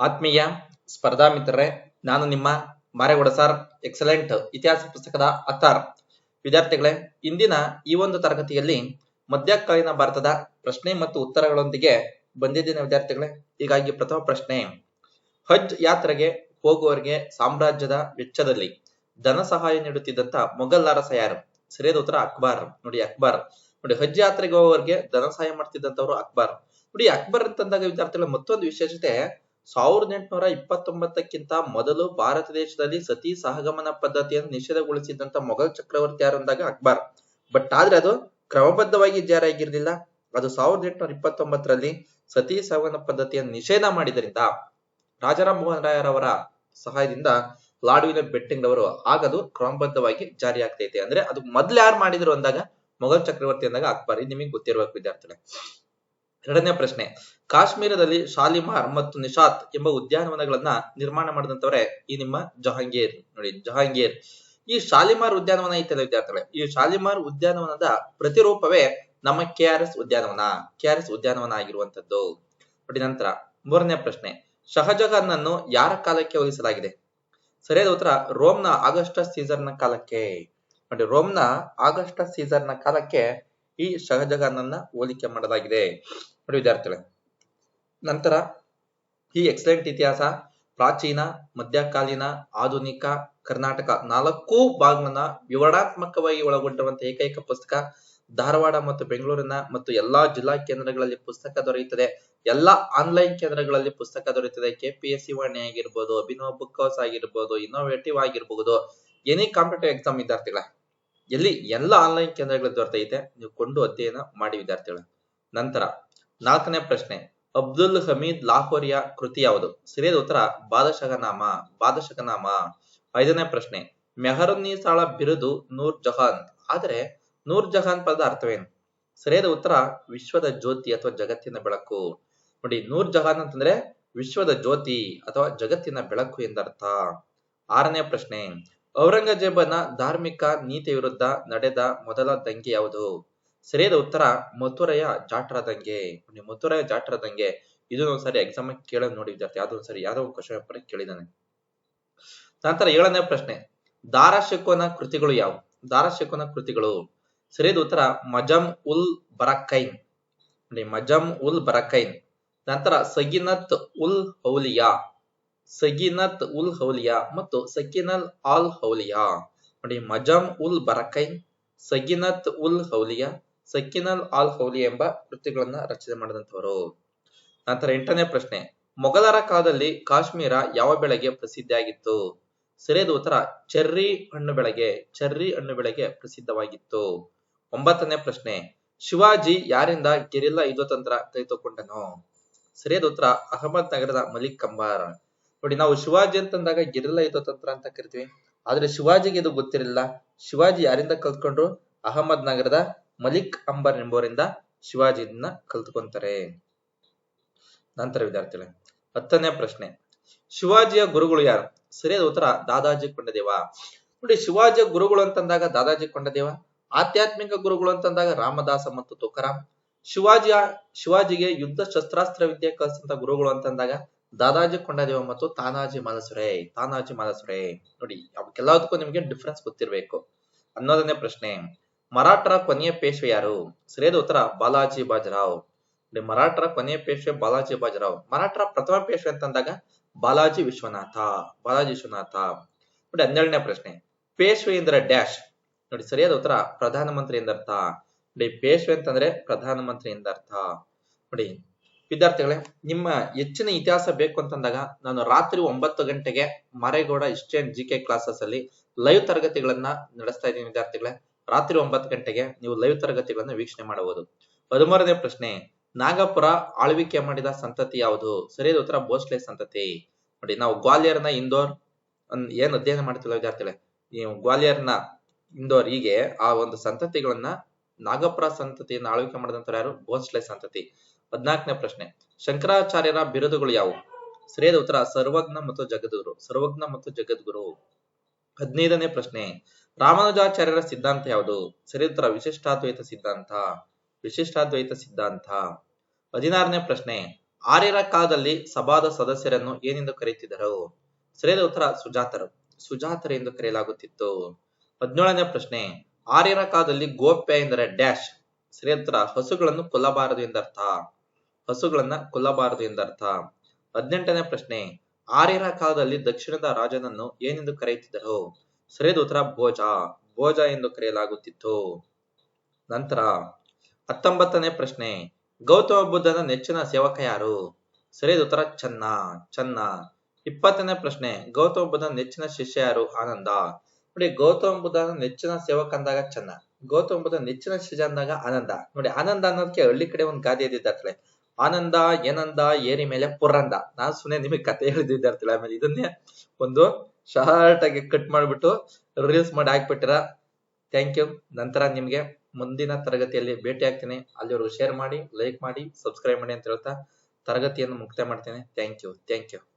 ಆತ್ಮೀಯ ಸ್ಪರ್ಧಾ ಮಿತ್ರರೇ, ನಾನು ನಿಮ್ಮ ಮಾರೇಗೌಡ ಸರ್, ಎಕ್ಸಲೆಂಟ್ ಇತಿಹಾಸ ಪುಸ್ತಕದ ಅತ್ತಾರ್ ವಿದ್ಯಾರ್ಥಿಗಳೇ, ಇಂದಿನ ಈ ಒಂದು ತರಗತಿಯಲ್ಲಿ ಮಧ್ಯಕಾಲೀನ ಭಾರತದ ಪ್ರಶ್ನೆ ಮತ್ತು ಉತ್ತರಗಳೊಂದಿಗೆ ಬಂದಿದ್ದೇನೆ ವಿದ್ಯಾರ್ಥಿಗಳೇ. ಹೀಗಾಗಿ ಪ್ರಥಮ ಪ್ರಶ್ನೆ, ಹಜ್ ಯಾತ್ರೆಗೆ ಹೋಗುವವರಿಗೆ ಸಾಮ್ರಾಜ್ಯದ ವೆಚ್ಚದಲ್ಲಿ ಧನ ಸಹಾಯ ನೀಡುತ್ತಿದ್ದಂತ ಮೊಘಲ್ ಅರಸ ಯಾರು? ಸರಿಯಾದ ಉತ್ತರ ಅಕ್ಬರ್. ನೋಡಿ ಅಕ್ಬರ್. ನೋಡಿ, ಹಜ್ ಯಾತ್ರೆಗೆ ಹೋಗುವವರಿಗೆ ಧನ ಸಹಾಯ ಮಾಡ್ತಿದ್ದಂತವ್ರು ಅಕ್ಬರ್. ನೋಡಿ, ಅಕ್ಬರ್ ಅಂತಂದಾಗ ವಿದ್ಯಾರ್ಥಿಗಳ, ಮತ್ತೊಂದು ವಿಶೇಷತೆ ಸಾವಿರದ ಎಂಟುನೂರ ಇಪ್ಪತ್ತೊಂಬತ್ತಕ್ಕಿಂತ ಮೊದಲು ಭಾರತ ದೇಶದಲ್ಲಿ ಸತಿ ಸಹಗಮನ ಪದ್ಧತಿಯನ್ನು ನಿಷೇಧಗೊಳಿಸಿದಂತ ಮೊಘಲ್ ಚಕ್ರವರ್ತಿ ಯಾರು ಅಂದಾಗ ಅಕ್ಬರ್. ಬಟ್ ಆದ್ರೆ ಅದು ಕ್ರಮಬದ್ಧವಾಗಿ ಜಾರಿಯಾಗಿರ್ಲಿಲ್ಲ. ಅದು ಸಾವಿರದ ಎಂಟುನೂರ ಇಪ್ಪತ್ತೊಂಬತ್ತರಲ್ಲಿ ಸತಿ ಸಹಗಮನ ಪದ್ಧತಿಯನ್ನು ನಿಷೇಧ ಮಾಡಿದ್ರಿಂದ ರಾಜಾರಾಮ್ ಮೋಹನ್ ರಾಯರವರ ಸಹಾಯದಿಂದ ಲಾರ್ಡ್ ವಿಲಿಯಂ ಬೆಟ್ಟಿಂಗ್ ಅವರು ಆಗದು ಕ್ರಮಬದ್ಧವಾಗಿ ಜಾರಿ ಆಗ್ತೈತೆ ಅಂದ್ರೆ ಅದು ಮೊದ್ಲು ಯಾರು ಮಾಡಿದ್ರು ಅಂದಾಗ ಮೊಘಲ್ ಚಕ್ರವರ್ತಿ ಅಂದಾಗ ಅಕ್ಬರ್. ನಿಮಗೆ ಗೊತ್ತಿರಬೇಕು, ವಿದ್ಯಾರ್ಥಿಗಳೇ. ಎರಡನೇ ಪ್ರಶ್ನೆ, ಕಾಶ್ಮೀರದಲ್ಲಿ ಶಾಲಿಮಾರ್ ಮತ್ತು ನಿಷಾತ್ ಎಂಬ ಉದ್ಯಾನವನಗಳನ್ನ ನಿರ್ಮಾಣ ಮಾಡಿದಂತವರೇ ಈ ನಿಮ್ಮ ಜಹಾಂಗೀರ್? ನೋಡಿ, ಜಹಾಂಗೀರ್. ಈ ಶಾಲಿಮಾರ್ ಉದ್ಯಾನವನ ಐತಲ್ಲ ವಿದ್ಯಾರ್ಥಿಗಳೇ? ಈ ಶಾಲಿಮಾರ್ ಉದ್ಯಾನವನದ ಪ್ರತಿರೂಪವೇ ನಮ್ಮ ಕೆ ಆರ್ ಎಸ್ ಉದ್ಯಾನವನ, ಕೆ ಆರ್ ಎಸ್ ಉದ್ಯಾನವನ ಆಗಿರುವಂತದ್ದು ನೋಡಿ, ನಂತರ ಮೂರನೇ ಪ್ರಶ್ನೆ ಶಹಜಹಾನ್ ಅನ್ನು ಯಾರ ಕಾಲಕ್ಕೆ ಹೋಲಿಸಲಾಗಿದೆ ಸರಿಯಾದ ಉತ್ತರ, ರೋಮ್ನ ಆಗಸ್ಟಸ್ ಸೀಸರ್ನ ಕಾಲಕ್ಕೆ. ನೋಡಿ, ರೋಮ್ನ ಆಗಸ್ಟಸ್ ಸೀಸರ್ನ ಕಾಲಕ್ಕೆ ಈ ಶಹಜಹಾನನ್ನ ಹೋಲಿಕೆ ಮಾಡಲಾಗಿದೆ. ನೋಡಿ ವಿದ್ಯಾರ್ಥಿಗಳೇ, ನಂತರ ಈ ಎಕ್ಸಲೆಂಟ್ ಇತಿಹಾಸ, ಪ್ರಾಚೀನ, ಮಧ್ಯಕಾಲೀನ, ಆಧುನಿಕ, ಕರ್ನಾಟಕ ನಾಲ್ಕು ಭಾಗಗಳನ್ನ ವಿವರಣಾತ್ಮಕವಾಗಿ ಒಳಗೊಂಡಿರುವಂತಹ ಏಕೈಕ ಪುಸ್ತಕ ಧಾರವಾಡ ಮತ್ತು ಬೆಂಗಳೂರಿನ ಮತ್ತು ಎಲ್ಲಾ ಜಿಲ್ಲಾ ಕೇಂದ್ರಗಳಲ್ಲಿ ಪುಸ್ತಕ ದೊರೆಯುತ್ತದೆ. ಎಲ್ಲಾ ಆನ್ಲೈನ್ ಕೇಂದ್ರಗಳಲ್ಲಿ ಪುಸ್ತಕ ದೊರೆಯುತ್ತದೆ. ಕೆಪಿಎಸ್ಸಿ ವಾಣಿ ಆಗಿರ್ಬೋದು ಅಭಿನವ್ ಬುಕ್ ಹೌಸ್ ಆಗಿರ್ಬೋದು ಇನ್ನೋವೇಟಿವ್ ಆಗಿರ್ಬಹುದು ಎನಿ ಕಾಂಪಿಟೇಟಿವ್ ಎಕ್ಸಾಮ್ ವಿದ್ಯಾರ್ಥಿಗಳ. ಎಲ್ಲಿ ಎಲ್ಲ ಆನ್ಲೈನ್ ಕೇಂದ್ರಗಳು ದೊರೆತೈತೆ ನೀವು ಕೊಂಡು ಅಧ್ಯಯನ ಮಾಡಿ ವಿದ್ಯಾರ್ಥಿಗಳ ನಂತರ ನಾಲ್ಕನೇ ಪ್ರಶ್ನೆ, ಅಬ್ದುಲ್ ಹಮೀದ್ ಲಾಹೋರಿಯ ಕೃತಿ ಯಾವುದು? ಸರಿಯಾದ ಉತ್ತರ ಬಾದಶಗನಾಮ ಬಾದಶಗನಾಮ ಐದನೇ ಪ್ರಶ್ನೆ ಮೆಹರುನ್ನೀಸಾಳ ಬಿರುದು ನೂರ್ ಜಹಾನ್. ಆದರೆ ನೂರ್ ಜಹಾನ್ ಪದದ ಅರ್ಥವೇನು? ಸರಿಯಾದ ಉತ್ತರ, ವಿಶ್ವದ ಜ್ಯೋತಿ ಅಥವಾ ಜಗತ್ತಿನ ಬೆಳಕು. ನೋಡಿ, ನೂರ್ ಜಹಾನ್ ಅಂತಂದ್ರೆ ವಿಶ್ವದ ಜ್ಯೋತಿ ಅಥವಾ ಜಗತ್ತಿನ ಬೆಳಕು ಎಂದರ್ಥ. ಆರನೇ ಪ್ರಶ್ನೆ ಔರಂಗಜೇಬನ ಧಾರ್ಮಿಕ ನೀತಿ ವಿರುದ್ಧ ನಡೆದ ಮೊದಲ ದಂಗೆ ಯಾವುದು? ಸರಿಯಾದ ಉತ್ತರ, ಮಥುರೆಯ ಜಾಟ್ರ ದಂಗೆ ಮಥುರೆಯ ಜಾಟ್ರ ದಂಗೆ ಇದನ್ನು ಒಂದ್ಸರಿ ಎಕ್ಸಾಮ್ ಕೇಳೋದು ನೋಡಿ ವಿದ್ಯಾರ್ಥಿ, ಯಾವ್ದೋ ಒಂದ್ಸರಿ ಯಾವ್ದೋ ಕ್ವಶನ್ ಪೇಪರ್ ಕೇಳಿದಾನೆ ನಂತರ ಏಳನೇ ಪ್ರಶ್ನೆ ದಾರಾಶಿಕೋನ ಕೃತಿಗಳು ಯಾವು? ದಾರಾಶಿಕೋನ ಕೃತಿಗಳು. ಸರಿಯಾದ ಉತ್ತರ ಮಜಮ್ ಉಲ್ ಬರಕೈನ್. ಮಜಮ್ ಉಲ್ ಬರಕೈನ್. ನಂತರ, ಸಗಿನತ್ ಉಲ್ ಹೌಲಿಯಾ. ಸಗಿನತ್ ಉಲ್ ಹೌಲಿಯಾ ಮತ್ತು ಸಕಿನಲ್ ಆಲ್ ಹೌಲಿಯಾ. ನೋಡಿ, ಮಜಮ್ ಉಲ್ ಬರಕೈ, ಸಗಿನತ್ ಉಲ್ ಹೌಲಿಯಾ, ಸಕಿನಲ್ ಆಲ್ ಹೌಲಿಯಾ ಎಂಬ ಕೃತಿಗಳನ್ನ ರಚನೆ ಮಾಡಿದಂಥವರು. ನಂತರ ಎಂಟನೇ ಪ್ರಶ್ನೆ, ಮೊಘಲರ ಕಾಲದಲ್ಲಿ ಕಾಶ್ಮೀರ ಯಾವ ಬೆಳೆಗೆ ಪ್ರಸಿದ್ಧಿಯಾಗಿತ್ತು? ಸರಿಯಾದ ಉತ್ತರ ಚೆರ್ರಿ ಹಣ್ಣು ಬೆಳೆಗೆ, ಚೆರ್ರಿ ಹಣ್ಣು ಬೆಳೆಗೆ ಪ್ರಸಿದ್ಧವಾಗಿತ್ತು. ಒಂಬತ್ತನೇ ಪ್ರಶ್ನೆ, ಶಿವಾಜಿ ಯಾರಿಂದ ಗೆರಿಲ್ಲಾ ಯುದ್ಧತಂತ್ರ ಕೈತೊಕೊಂಡನು ಸರಿಯಾದ ಉತ್ತರ ಅಹಮದ್ ನಗರದ ಮಲಿಕ್ ಅಂಬಾರ್ ನೋಡಿ, ನಾವು ಶಿವಾಜಿ ಅಂತಂದಾಗ ಗೆರಿಲ್ಲಾ ಯುದ್ಧತಂತ್ರ ಅಂತ ಕರಿತೀವಿ. ಆದ್ರೆ ಶಿವಾಜಿಗೆ ಇದು ಗೊತ್ತಿರಲಿಲ್ಲ. ಶಿವಾಜಿ ಯಾರಿಂದ ಕಲ್ತ್ಕೊಂಡ್ರು? ಅಹಮದ್ ನಗರದ ಮಲಿಕ್ ಅಂಬರ್ ಎಂಬುವರಿಂದ ಇದನ್ನ ಕಲ್ತ್ಕೊಂತಾರೆ. ನಂತರ ವಿದ್ಯಾರ್ಥಿಗಳೇ, ಹತ್ತನೇ ಪ್ರಶ್ನೆ. ಶಿವಾಜಿಯ ಗುರುಗಳು ಯಾರು? ಸರಿಯಾದ ಉತ್ತರ ದಾದಾಜಿ ಕೊಂಡದೇವ. ನೋಡಿ, ಶಿವಾಜಿಯ ಗುರುಗಳು ಅಂತಂದಾಗ ದಾದಾಜಿ ಕೊಂಡದೇವ. ಆಧ್ಯಾತ್ಮಿಕ ಗುರುಗಳು ಅಂತಂದಾಗ ರಾಮದಾಸ ಮತ್ತು ತುಕಾರಾಮ್. ಶಿವಾಜಿಯ, ಶಿವಾಜಿಗೆ ಯುದ್ಧ ಶಸ್ತ್ರಾಸ್ತ್ರ ವಿದ್ಯೆ ಕಲಿಸಿದಂತ ಗುರುಗಳು ಅಂತಂದಾಗ ದಾದಾಜಿ ಕೊಂಡದೇವ ಮತ್ತು ತಾನಾಜಿ ಮಾಲಸುರೆ ತಾನಾಜಿ ಮಾಲಸುರೆ. ನೋಡಿ, ಅವಕ್ಕೆಲ್ಲದಕ್ಕೂ ನಿಮಗೆ ಡಿಫ್ರೆನ್ಸ್ ಗೊತ್ತಿರಬೇಕು. ಹನ್ನೊಂದನೇ ಪ್ರಶ್ನೆ. ಮರಾಠರ ಕೊನೆಯ ಪೇಶ್ವೆ ಯಾರು? ಸರಿಯಾದ ಉತ್ತರ, ಬಾಲಾಜಿ ಬಾಜರಾವ್. ನೋಡಿ, ಮರಾಠರ ಕೊನೆಯ ಪೇಶ್ವೆ ಬಾಲಾಜಿ ಬಾಜರಾವ್. ಮರಾಠರ ಪ್ರಥಮ ಪೇಶ್ವೆ ಅಂತಂದಾಗ ಬಾಲಾಜಿ ವಿಶ್ವನಾಥ ಬಾಲಾಜಿ ವಿಶ್ವನಾಥ. ನೋಡಿ, ಹನ್ನೆರಡನೇ ಪ್ರಶ್ನೆ. ಪೇಶ್ವೆ ಎಂದರೆ ಡ್ಯಾಶ್. ನೋಡಿ, ಸರಿಯಾದ ಉತ್ತರ, ಪ್ರಧಾನಮಂತ್ರಿ ಎಂದರ್ಥ. ನೋಡಿ, ಪೇಶ್ವೆ ಅಂತಂದ್ರೆ ಪ್ರಧಾನಮಂತ್ರಿ ಎಂದರ್ಥ. ನೋಡಿ ವಿದ್ಯಾರ್ಥಿಗಳೇ, ನಿಮ್ಮ ಹೆಚ್ಚಿನ ಇತಿಹಾಸ ಬೇಕು ಅಂತಂದಾಗ ನಾನು ರಾತ್ರಿ ಒಂಬತ್ತು ಗಂಟೆಗೆ Maregowda history and G K classes ಅಲ್ಲಿ ಲೈವ್ ತರಗತಿಗಳನ್ನ ನಡೆಸ್ತಾ ಇದ್ದೀನಿ ವಿದ್ಯಾರ್ಥಿಗಳೇ. ರಾತ್ರಿ ಒಂಬತ್ತು ಗಂಟೆಗೆ ನೀವು ಲೈವ್ ತರಗತಿಗಳನ್ನ ವೀಕ್ಷಣೆ ಮಾಡಬಹುದು. ಹದಿಮೂರನೇ ಪ್ರಶ್ನೆ, ನಾಗಪುರ ಆಳ್ವಿಕೆ ಮಾಡಿದ ಸಂತತಿ ಯಾವುದು? ಸರಿಯಾದ ಉತ್ತರ ಭೋಸ್ಲೆ ಸಂತತಿ. ನೋಡಿ, ನಾವು ಗ್ವಾಲಿಯರ್ನ ಇಂದೋರ್ ಏನ್ ಅಧ್ಯಯನ ಮಾಡ್ತಿಲ್ಲ ವಿದ್ಯಾರ್ಥಿಗಳೇ? ನೀವು ಗ್ವಾಲಿಯರ್ನ ಇಂದೋರ್ ಹೀಗೆ ಆ ಒಂದು ಸಂತತಿಗಳನ್ನ ನಾಗಪುರ ಸಂತತಿಯನ್ನ ಆಳ್ವಿಕೆ ಮಾಡಿದಂತ ಯಾರು? ಭೋಸ್ಲೆ ಸಂತತಿ. ಹದ್ನಾಲ್ಕನೇ ಪ್ರಶ್ನೆ. ಶಂಕರಾಚಾರ್ಯರ ಬಿರುದುಗಳು ಯಾವುವು? ಸರಿಯಾದ ಉತ್ತರ, ಸರ್ವಜ್ಞ ಮತ್ತು ಜಗದ್ಗುರು, ಸರ್ವಜ್ಞ ಮತ್ತು ಜಗದ್ಗುರು. ಹದಿನೈದನೇ ಪ್ರಶ್ನೆ. ರಾಮಾನುಜಾಚಾರ್ಯರ ಸಿದ್ಧಾಂತ ಯಾವುದು? ಸರಿಯಾದ ಉತ್ತರ, ವಿಶಿಷ್ಟಾದ್ವೈತ ಸಿದ್ಧಾಂತ. ವಿಶಿಷ್ಟಾದ್ವೈತ ಸಿದ್ಧಾಂತ. ಹದಿನಾರನೇ ಪ್ರಶ್ನೆ. ಆರ್ಯರ ಕಾಲದಲ್ಲಿ ಸಭಾದ ಸದಸ್ಯರನ್ನು ಏನೆಂದು ಕರೆಯುತ್ತಿದ್ದರು? ಸರಿಯಾದ ಉತ್ತರ, ಸುಜಾತರು. ಸುಜಾತರು ಎಂದು ಕರೆಯಲಾಗುತ್ತಿತ್ತು. ಹದಿನೇಳನೇ ಪ್ರಶ್ನೆ. ಆರ್ಯರ ಕಾಲದಲ್ಲಿ ಗೋಪ್ಯ ಎಂದರೆ ಡ್ಯಾಶ್. ಸರಿಯಾದ ಉತ್ತರ, ಹಸುಗಳನ್ನು ಕೊಲ್ಲಬಾರದು ಎಂದರ್ಥ. ಹಸುಗಳನ್ನ ಕೊಲ್ಲಬಾರದು ಎಂದರ್ಥ. ಹದಿನೆಂಟನೇ ಪ್ರಶ್ನೆ ಆರ್ಯರ ಕಾಲದಲ್ಲಿ ದಕ್ಷಿಣದ ರಾಜನನ್ನು ಏನೆಂದು ಕರೆಯುತ್ತಿದ್ದರು? ಸರಿಯಾದ ಉತ್ತರ ಭೋಜ ಭೋಜ ಎಂದು ಕರೆಯಲಾಗುತ್ತಿತ್ತು. ನಂತರ, ಹತ್ತೊಂಬತ್ತನೇ ಪ್ರಶ್ನೆ, ಗೌತಮ ಬುದ್ಧನ ನೆಚ್ಚಿನ ಸೇವಕ ಯಾರು? ಸರಿಯಾದ ಉತ್ತರ, ಚನ್ನ. ಚನ್ನ. ಇಪ್ಪತ್ತನೇ ಪ್ರಶ್ನೆ, ಗೌತಮ ಬುದ್ಧನ ನೆಚ್ಚಿನ ಶಿಷ್ಯ ಯಾರು? ಆನಂದ. ನೋಡಿ, ಗೌತಮ ಬುದ್ಧನ ನೆಚ್ಚಿನ ಸೇವಕ ಅಂದಾಗ ಚನ್ನ. ಗೌತಮ ಬುದ್ಧ ನೆಚ್ಚಿನ ಶಿಷ್ಯ ಅಂದಾಗ ಆನಂದ. ನೋಡಿ, ಆನಂದ ಅನ್ನೋದಕ್ಕೆ ಹಳ್ಳಿ ಕಡೆ ಒಂದು ಗಾದೆ ಎದ್ದಿದ್ದಾರಲೆ ಆನಂದ, ಏನಂದ, ಏರಿ ಮೇಲೆ ಪುರಂದ. ನಾನ್ ಸುಮ್ಮನೆ ನಿಮಗೆ ಕತೆ ಹೇಳಿದ್ದಾರ್ತಿಲ್ಲ ಆಮೇಲೆ ಇದನ್ನೇ ಒಂದು ಶಾರ್ಟ್ ಆಗಿ ಕಟ್ ಮಾಡ್ಬಿಟ್ಟು ರೀಲ್ಸ್ ಮಾಡಿ ಹಾಕ್ಬಿಟ್ಟಿರ. ಥ್ಯಾಂಕ್ ಯು ನಂತರ ನಿಮ್ಗೆ ಮುಂದಿನ ತರಗತಿಯಲ್ಲಿ ಭೇಟಿ ಆಗ್ತೀನಿ. ಅಲ್ಲಿವರೆಗೂ ಶೇರ್ ಮಾಡಿ ಲೈಕ್ ಮಾಡಿ ಸಬ್ಸ್ಕ್ರೈಬ್ ಮಾಡಿ ಅಂತ ಹೇಳ್ತಾ ತರಗತಿಯನ್ನು ಮುಕ್ತಾಯ ಮಾಡ್ತೇನೆ. Thank you thank you